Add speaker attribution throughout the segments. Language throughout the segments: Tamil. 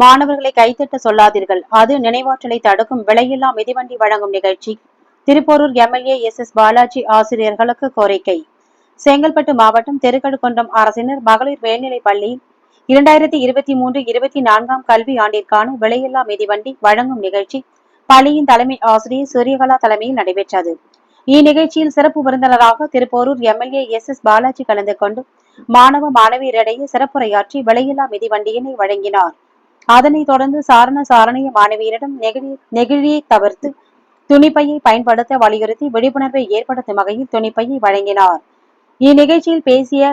Speaker 1: மாணவர்களை கைத்தட்ட சொல்லாதீர்கள். அது நினைவாற்றலை தடுக்கும் விலையில்லா மிதிவண்டி வழங்கும் நிகழ்ச்சி. Thiruporur MLA S S Balaji ஆசிரியர்களுக்கு கோரிக்கை. செங்கல்பட்டு மாவட்டம் தெருக்கடுக்கொண்டம் அரசினர் மகளிர் மேல்நிலைப் பள்ளி இரண்டாயிரத்தி இருபத்தி மூன்று இருபத்தி நான்காம் கல்வி ஆண்டிற்கான விலையில்லா மிதிவண்டி வழங்கும் நிகழ்ச்சி பள்ளியின் தலைமை ஆசிரியர் சூரியகலா தலைமையில் நடைபெற்றது. இந்நிகழ்ச்சியில் சிறப்பு விருந்தினராக Thiruporur MLA S S Balaji கலந்து கொண்டு மாணவ மாணவியரிடையே சிறப்புரையாற்றி விலையில்லா மிதிவண்டியினை வழங்கினார். அதனைத் தொடர்ந்து சாரண சாரணிய மாணவியரிடம் நெகிழி நெகிழியை தவிர்த்து துணிப்பையை பயன்படுத்த வலியுறுத்தி விழிப்புணர்வை ஏற்படுத்தும் வகையில் துணிப்பையை வழங்கினார். இந்நிகழ்ச்சியில் பேசிய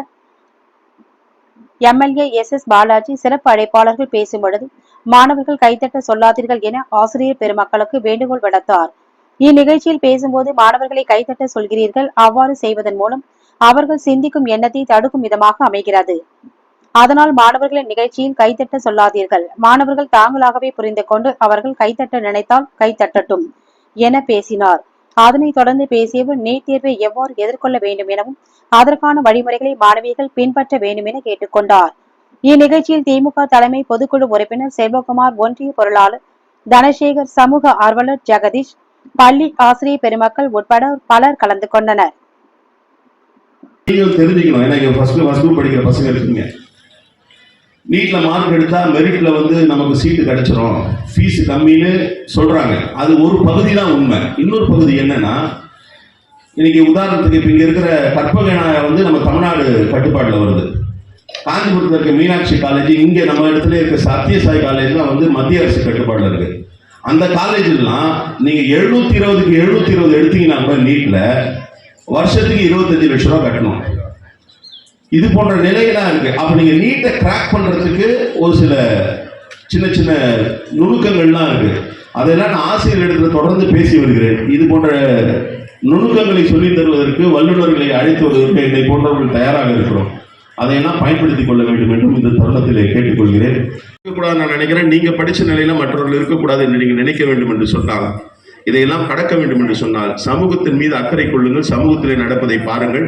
Speaker 1: எம்எல்ஏ எஸ் எஸ் பாலாஜி சிறப்பு அழைப்பாளர்கள் பேசும் பொழுது மாணவர்கள் கைத்தட்ட சொல்லாதீர்கள் என ஆசிரியர் பெருமக்களுக்கு வேண்டுகோள் விடுத்தார். இந்நிகழ்ச்சியில் பேசும்போது மாணவர்களை கைத்தட்ட சொல்கிறீர்கள் அவ்வாறு செய்வதன் மூலம் அவர்கள் சிந்திக்கும் எண்ணத்தை தடுக்கும் விதமாக அமைகிறது. அதனால் மாணவர்களின் நிகழ்ச்சியில் கைத்தட்ட சொல்லாதீர்கள். மாணவர்கள் தாங்களாகவே புரிந்து கொண்டு அவர்கள் கைத்தட்ட நினைத்தால் கைத்தட்டட்டும் என பேசினார். அதனைத் தொடர்ந்து பேசியவர் நீட் தேர்வை எவ்வாறு எதிர்கொள்ள வேண்டும் எனவும் அதற்கான வழிமுறைகளை மாணவிகள் பின்பற்ற வேண்டும் என கேட்டுக்கொண்டார். இந்நிகழ்ச்சியில் திமுக தலைமை பொதுக்குழு உறுப்பினர் செல்வகுமார் ஒன்றிய பொருளாளர் தனசேகர் சமூக ஆர்வலர் ஜெகதீஷ் பள்ளி ஆசிரியர் பெருமக்கள் உட்பட பலர் கலந்து கொண்டனர்.
Speaker 2: நீட்டில் நீட்ல மார்க் எடுத்தா மெரிட்ல வந்து நமக்கு சீட்டு கிடைச்சிரும். ஃபீஸ் கம்மின்னு சொல்றாங்க. அது ஒரு பகுதி தான் உண்மை. இன்னொரு பகுதி என்னன்னா இன்னைக்கு உதாரணத்துக்கு இப்போ இங்கே இருக்கிற கற்பகனாய வந்து நம்ம தமிழ்நாடு கட்டுப்பாட்டில் வருது. காஞ்சிபுரத்தில் இருக்க மீனாட்சி காலேஜ் இங்கே நம்ம இடத்துல இருக்க சத்யசாய் காலேஜ்லாம் வந்து மத்திய அரசு கட்டுப்பாட்டில் இருக்கு. அந்த காலேஜ்லாம் நீங்கள் எழுநூத்தி இருபதுக்கு எழுநூத்தி இருபது எடுத்தீங்கன்னா கூட நீட்டில் வருஷத்துக்கு இருபத்தஞ்சு லட்ச ரூபா கட்டணும். இது போன்ற நிலையெல்லாம் இருக்கு. அப்போ நீங்கள் நீட்டை கிராக் பண்ணுறதுக்கு ஒரு சில சின்ன சின்ன நுணுக்கங்கள்லாம் இருக்கு. அதெல்லாம் நான் ஆசிரியர் இடத்துல தொடர்ந்து பேசி வருகிறேன். இது போன்ற நுணுக்கங்களை சொல்லித் தருவதற்கு வல்லுநர்களை அழைத்து வருவதற்கு என்னை போன்றவர்கள் தயாராக இருக்கிறோம். அதையெல்லாம் பயன்படுத்திக் கொள்ள வேண்டும் என்றும் இந்த தருணத்தில் கேட்டுக்கொள்கிறேன். இருக்கக்கூடாது நான் நினைக்கிறேன். நீங்கள் படித்த நிலையில் மற்றவர்கள் இருக்கக்கூடாது என்று நீங்கள் நினைக்க வேண்டும் என்று சொன்னால் இதையெல்லாம் கடக்க வேண்டும் என்று சொன்னால் சமூகத்தின் மீது அக்கறை கொள்ளுங்கள். சமூகத்திலே நடப்பதை பாருங்கள்.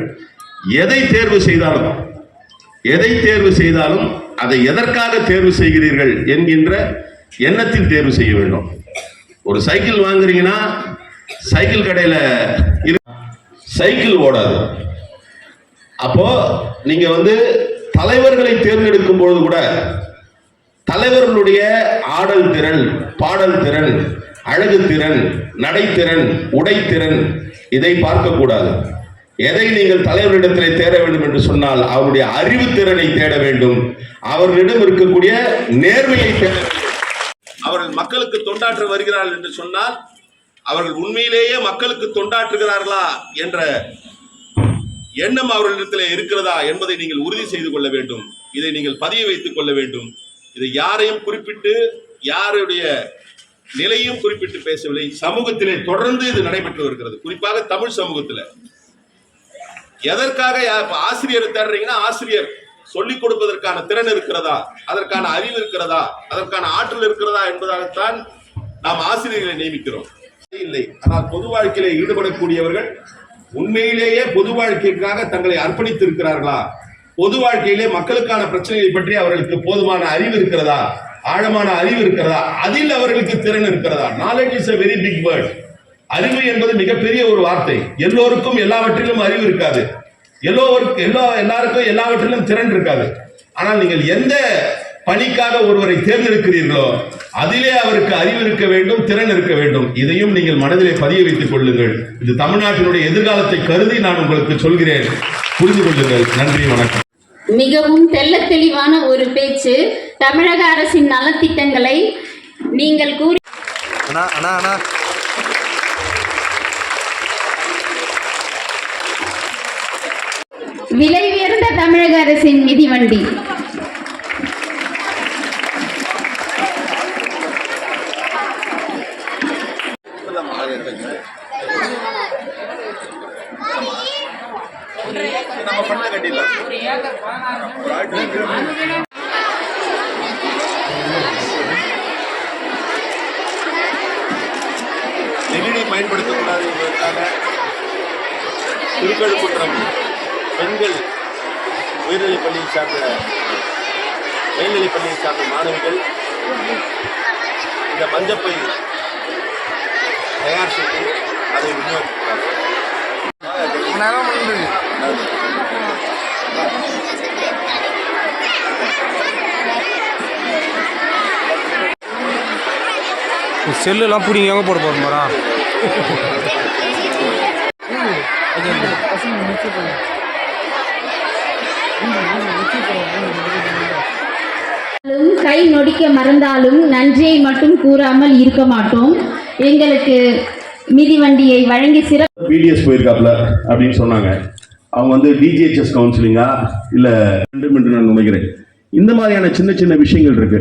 Speaker 2: எதை தேர்வு செய்தாலும் எதை தேர்வு செய்தாலும் அதை எதற்காக தேர்வு செய்கிறீர்கள் என்கின்ற எண்ணத்தில் தேர்வு செய்ய வேண்டும். ஒரு சைக்கிள் வாங்குறீங்கன்னா சைக்கிள் கடையில இரு- சைக்கிள் ஓடாது. அப்போ நீங்க வந்து தலைவர்களை தேர்ந்தெடுக்கும் பொழுது கூட தலைவர்களுடைய ஆடல் திறன் பாடல் திறன் அழகு திறன் நடைத்திறன் உடைத்திறன் இதை பார்க்கக்கூடாது. எதை நீங்கள் தலைவரிடத்திலே தேட வேண்டும் என்று சொன்னால் அவருடைய அறிவு திறனை தேட வேண்டும். அவர்களிடம் இருக்கக்கூடிய நேர்மையை தேட வேண்டும். அவர்கள் மக்களுக்கு தொண்டாற்ற வருகிறார்கள் என்று சொன்னால் அவர்கள் உண்மையிலேயே மக்களுக்கு தொண்டாற்றுகிறார்களா என்ற எண்ணம் அவர்களிடத்தில் இருக்கிறதா என்பதை நீங்கள் உறுதி செய்து கொள்ள வேண்டும். இதை நீங்கள் பதிய வைத்துக் கொள்ள வேண்டும். இதை யாரையும் குறிப்பிட்டு யாருடைய நிலையும் குறிப்பிட்டு பேசவில்லை. சமூகத்திலே தொடர்ந்து இது நடைபெற்று வருகிறது. குறிப்பாக தமிழ் சமூகத்தில். எதற்காக யா- ஆசிரியரை தேடுறீங்கன்னா ஆசிரியர் சொல்லிக் கொடுப்பதற்கான திறன் இருக்கிறதா? அதற்கான அறிவு இருக்கிறதா? அதற்கான ஆற்றல் இருக்கிறதா என்பதாகத்தான் நாம் ஆசிரியர்களை நியமிக்கிறோம். இல்லை. ஆனால் பொது வாழ்க்கையில ஈடுபடக்கூடியவர்கள் உண்மையிலேயே பொது வாழ்க்கைக்காக தங்களை அர்ப்பணித்து இருக்கிறார்களா பொது வாழ்க்கையிலே மக்களுக்கான பிரச்சனைகளை பற்றி அவர்களுக்கு போதுமான அறிவு இருக்கிறதா? ஆழமான அறிவு இருக்கிறதா? அதில் அவர்களுக்கு திறன் இருக்கிறதா? Knowledge is a very big word அறிவு என்பது மிகப்பெரிய ஒரு வார்த்தை. எல்லோருக்கும் எல்லாவற்றிலும் அறிவு இருக்காது. எல்லோருக்கும் எல்லா எல்லாருக்கும் எல்லாவற்றிலும் திறன் இருக்காது. ஆனால் நீங்கள் எந்த பணிக்காக ஒருவரை தேர்ந்தெடுக்கிறீர்களோ அதிலே அவருக்கு அறிவு இருக்க வேண்டும் திறன் இருக்க வேண்டும். இதையும் நீங்கள் மனதிலே பதிய வைத்துக் கொள்ளுங்கள். இது தமிழ்நாட்டினுடைய எதிர்காலத்தை கருதி நான் உங்களுக்கு சொல்கிறேன். புரிந்து கொள்ளுங்கள். நன்றி வணக்கம்.
Speaker 3: மிகவும் தெள்ளத் தெளிவான ஒரு பேச்சு. தமிழக அரசின் நலத்திட்டங்களை நீங்கள் கூறி விலை உயர்ந்த தமிழக அரசின் மிதிவண்டி.
Speaker 2: நெகிழி பயன்படுத்தக்கூடாது என்பதற்காக திருக்கழுக்குற்றம். பெண்கள் உயர்நிலைப் பள்ளியை சார்ந்த மேல்நிலைப் பள்ளியை சார்ந்த மாணவிகள் இந்த மஞ்சப்பை தயார் செய்து அதை விநியோகிக்கிறார்
Speaker 4: செல்லுலாம் பிடிங்க எங்கே போட போகிறோம் மாரா
Speaker 3: கை நொடிக்க மறந்தாலும் நன்றியை மட்டும் கூறாமல் இருக்க மாட்டோம். எங்களுக்கு மிதிவண்டியை வழங்கி சிறப்பு
Speaker 2: பிடிஎஸ் போயிருக்காப்ல அப்படின்னு சொன்னாங்க. அவங்க வந்து டிஜிஹெச்எஸ் கவுன்சிலிங்கா இல்லை நான் நினைக்கிறேன். இந்த மாதிரியான சின்ன சின்ன விஷயங்கள் இருக்கு.